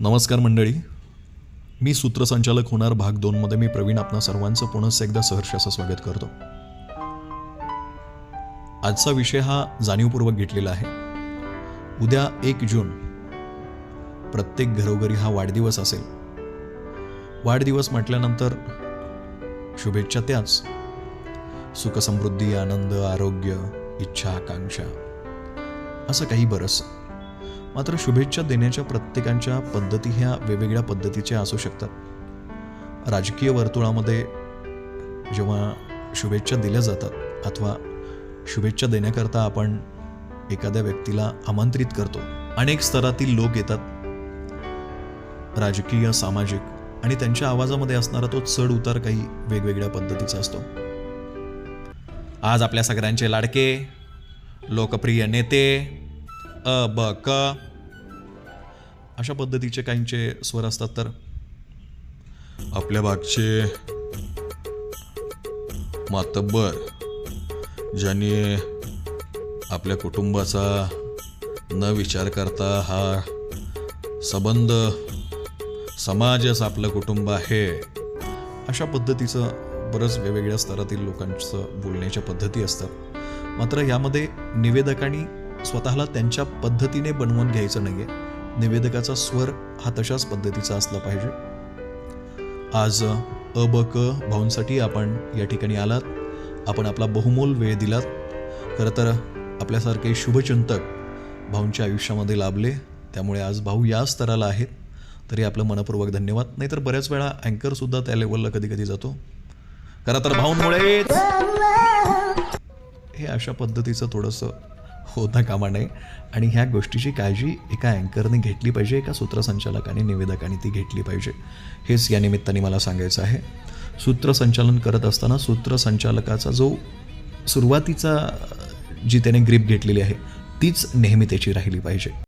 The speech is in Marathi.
नमस्कार मंडळी. मी सूत्रसंचालक होणार भाग दोनमध्ये मी प्रवीण आपणा सर्वांचं पुनः एकदा सहर्ष असं स्वागत करतो. आजचा विषय हा जाणीवपूर्वक घेतलेला आहे. उद्या एक जून. प्रत्येक घरोघरी हा वाढदिवस असेल. वाढदिवस म्हटल्यानंतर शुभेच्छा त्याच. सुखसमृद्धी आनंद आरोग्य इच्छा आकांक्षा. असं काही बरंच. मात्र शुभेच्छा देण्याच्या प्रत्येकांच्या पद्धती ह्या वेगवेगळ्या पद्धतीच्या असू शकतात. राजकीय वर्तुळामध्ये जेव्हा शुभेच्छा दिल्या जातात अथवा शुभेच्छा देण्याकरता आपण एखाद्या व्यक्तीला आमंत्रित करतो अनेक स्तरातील लोक येतात. राजकीय सामाजिक आणि त्यांच्या आवाजामध्ये असणारा तो चढ उतार काही वेगवेगळ्या पद्धतीचा असतो. आज आपल्या सगळ्यांचे लाडके लोकप्रिय नेते अ ब क. अशा पद्धतीचे काहींचे स्वर असतात तर. आपल्या बागचे मातब्बर ज्यांनी आपल्या कुटुंबाचा न विचार करता हा संबंध समाजच आपलं कुटुंब आहे अशा पद्धतीचं बरंच वेगवेगळ्या स्तरातील लोकांचं बोलण्याच्या पद्धती असतात. मात्र यामध्ये निवेदकांनी स्वतःला त्यांच्या पद्धतीने बनवून घ्यायचं नाही आहे निवेदकाचा स्वर हा तशाच पद्धतीचा असला पाहिजे. आज अ ब क भाऊंसाठी आपण या ठिकाणी आलात. आपण आपला बहुमोल वेळ दिलात. खरं तर आपल्यासारखे शुभचिंतक भाऊंच्या आयुष्यामध्ये लाभले. त्यामुळे आज भाऊ या स्तराला आहेत. तरी आपलं मनपूर्वक धन्यवाद. नाहीतर बऱ्याच वेळा अँकरसुद्धा त्या लेवलला कधी कधी जातो. खरं तर भाऊंमुळेच. हे अशा पद्धतीचं थोडंसं होता कामा नये. आणि ह्या गोष्टीची काळजी एका अँकरने घेतली पाहिजे एका सूत्रसंचालकाने निवेदकाने ती घेतली पाहिजे. हेच या निमित्ताने मला सांगायचं आहे. सूत्रसंचालन करत असताना सूत्रसंचालकाचा जो सुरुवातीचा जी त्याने ग्रीप घेतलेली आहे तीच नेहमी त्याची राहिली पाहिजे.